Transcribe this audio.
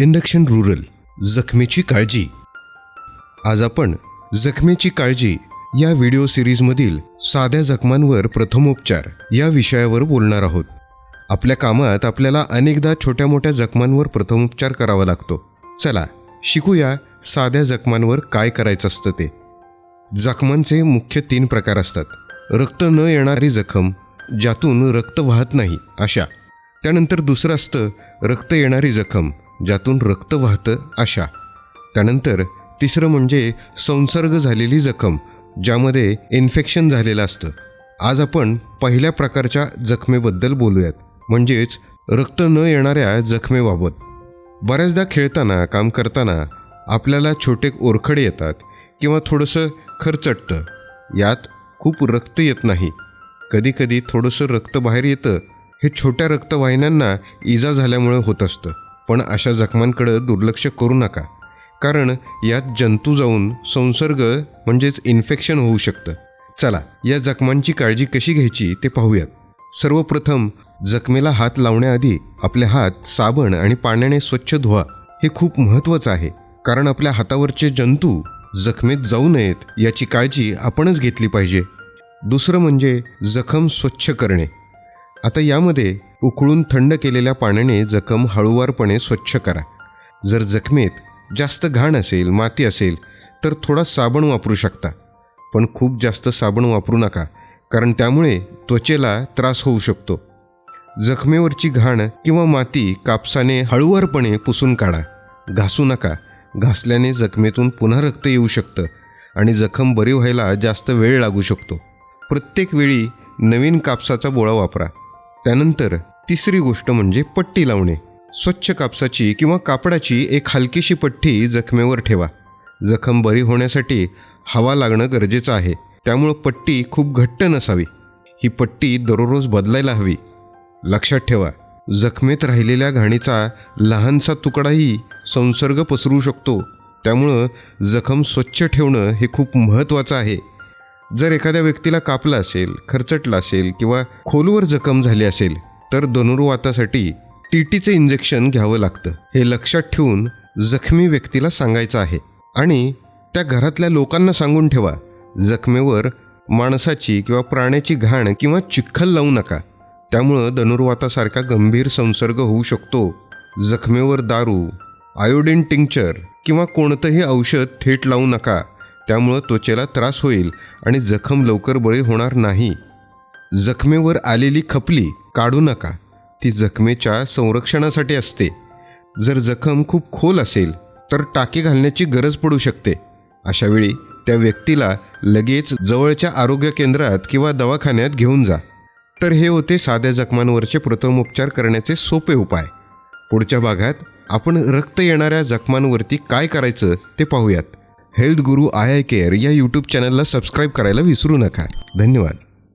Induction rural जखमेची काळजी. आज आपण जखमेची काळजी या व्हिडिओ सिरीजमधील साध्या जखमांवर प्रथमोपचार या विषयावर बोलणार आहोत. आपल्या कामात आपल्याला अनेकदा छोट्या मोठ्या जखमांवर प्रथमोपचार करावा लागतो. चला शिकूया साध्या जखमांवर काय करायचं असतं ते. जखमांचे मुख्य तीन प्रकार असतात. रक्त न येणारी जखम ज्यातून रक्त वाहत नाही अशा. त्यानंतर दुसरं असतं रक्त येणारी जखम. ज्यातून रक्त वाहतं अशा त्यानंतर तिसरं म्हणजे संसर्ग झालेली जखम ज्यामध्ये इन्फेक्शन झालेलं असतं. आज आपण पहिल्या प्रकारच्या जखमेबद्दल बोलूयात. म्हणजेच रक्त न येणाऱ्या जखमेबाबत. बऱ्याचदा खेळताना काम करताना आपल्याला छोटे ओरखडे येतात किंवा थोडंसं खरचटतं. यात खूप रक्त येत नाही. कधीकधी थोडंसं रक्त बाहेर येतं. हे छोट्या रक्तवाहिन्यांना इजा झाल्यामुळे होत असतं. पण अशा जखमांकडं दुर्लक्ष करू नका. कारण यात जंतू जाऊन संसर्ग म्हणजेच इन्फेक्शन होऊ शकतं. चला या जखमांची काळजी कशी घ्यायची ते पाहूयात. सर्वप्रथम जखमेला हात लावण्याआधी आपले हात साबण आणि पाण्याने स्वच्छ धुवा. हे खूप महत्त्वाचं आहे. कारण आपल्या हातावरचे जंतू जखमेत जाऊ नयेत याची काळजी आपणच घेतली पाहिजे. दुसरं म्हणजे जखम स्वच्छ करणे. आता यामध्ये उकळून थंड केलेल्या पाण्याने जखम हळूवारपणे स्वच्छ करा. जर जखमेत जास्त घाण असेल माती असेल तर थोडा साबण वापरू शकता. पण खूप जास्त साबण वापरू नका कारण त्यामुळे त्वचेला त्रास होऊ शकतो. जखमेवरची घाण किंवा माती कापसाने हळूवारपणे पुसून काढा. घासू नका. घासल्याने जखमेतून पुन्हा रक्त येऊ शकतं आणि जखम बरी व्हायला जास्त वेळ लागू शकतो. प्रत्येक वेळी नवीन कापसाचा बोळा वापरा. त्यानंतर तिसरी गोष्ट म्हणजे पट्टी लावणे. स्वच्छ कापसाची किंवा कापडाची एक हलकीशी पट्टी जखमेवर ठेवा. जखम बरी होण्यासाठी हवा लागणं गरजेचं आहे. त्यामुळं पट्टी खूप घट्ट नसावी. ही पट्टी दररोज बदलायला हवी. लक्षात ठेवा जखमेत राहिलेल्या घाणीचा लहानसा तुकडाही संसर्ग पसरू शकतो. त्यामुळं जखम स्वच्छ ठेवणं हे खूप महत्त्वाचं आहे. जर एखाद्या व्यक्तीला कापलं असेल खरचटला असेल किंवा खोलवर जखम झाली असेल तर धनुर्वातासाठी टीटीचं इंजेक्शन घ्यावं लागतं. हे लक्षात ठेवून जखमी व्यक्तीला सांगायचं आहे. आणि त्या घरातल्या लोकांना सांगून ठेवा जखमेवर माणसाची किंवा प्राण्याची घाण किंवा चिखल लावू नका. त्यामुळं धनुर्वातासारखा गंभीर संसर्ग होऊ शकतो. जखमेवर दारू आयोडीन टिंक्चर किंवा कोणतंही औषध थेट लावू नका. त्यामुळं त्वचेला त्रास होईल आणि जखम लवकर बळी होणार नाही. जखमेवर आलेली खपली काढू नका. ती जखमेच्या संरक्षणासाठी असते. जर जखम खूप खोल असेल तर टाके घालण्याची गरज पडू शकते. अशावेळी त्या व्यक्तीला लगेच जवळच्या आरोग्य केंद्रात किंवा दवाखान्यात घेऊन जा. तर हे होते साध्या जखमांवरचे प्रथमोपचार करण्याचे सोपे उपाय. पुढच्या भागात आपण रक्त येणाऱ्या जखमांवरती काय करायचं ते पाहूयात. Health guru eye eye care या यूट्यूब चॅनलला सबस्क्राईब करायला विसरू नका. धन्यवाद.